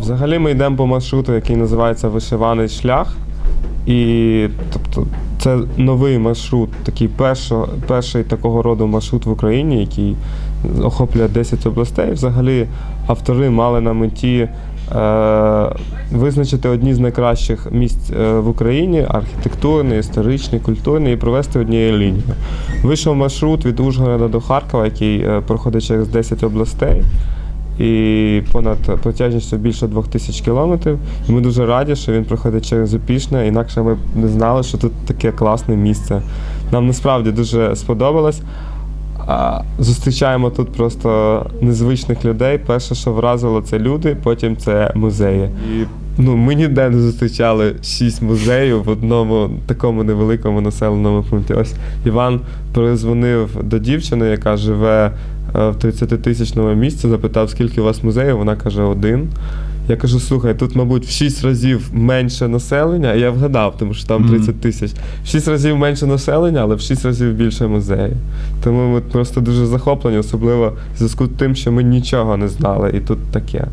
Взагалі ми йдемо по маршруту, який називається Вишиваний шлях. І тобто це новий маршрут, такий першо, перший такого роду маршрут в Україні, який охоплює 10 областей. Взагалі автори мали на меті е, визначити одні з найкращих місць е, в Україні архітектурний, історичний, культурний і провести однією лінією. Вийшов маршрут від Ужгорода до Харкова, який е, проходить через 10 областей і понад протяжністю більше двох тисяч кілометрів. І ми дуже раді, що він проходить через Опішне, інакше ми б не знали, що тут таке класне місце. Нам насправді дуже сподобалось. Зустрічаємо тут просто незвичних людей. Перше, що вразило, це люди, потім це музеї. І ну, ми ніде не зустрічали шість музеїв в одному такому невеликому населеному пункті. Ось Іван перезвонив до дівчини, яка живе е, в 30-тисячному місці, запитав, скільки у вас музеїв. Вона каже, один. Я кажу, слухай, тут, мабуть, в 6 разів менше населення, і я вгадав, тому що там Мгм. 30 тисяч. В 6 разів менше населення, але в 6 разів більше музеїв. Тому ми просто дуже захоплені, особливо в зв'язку з тим, що ми нічого не знали, і тут таке.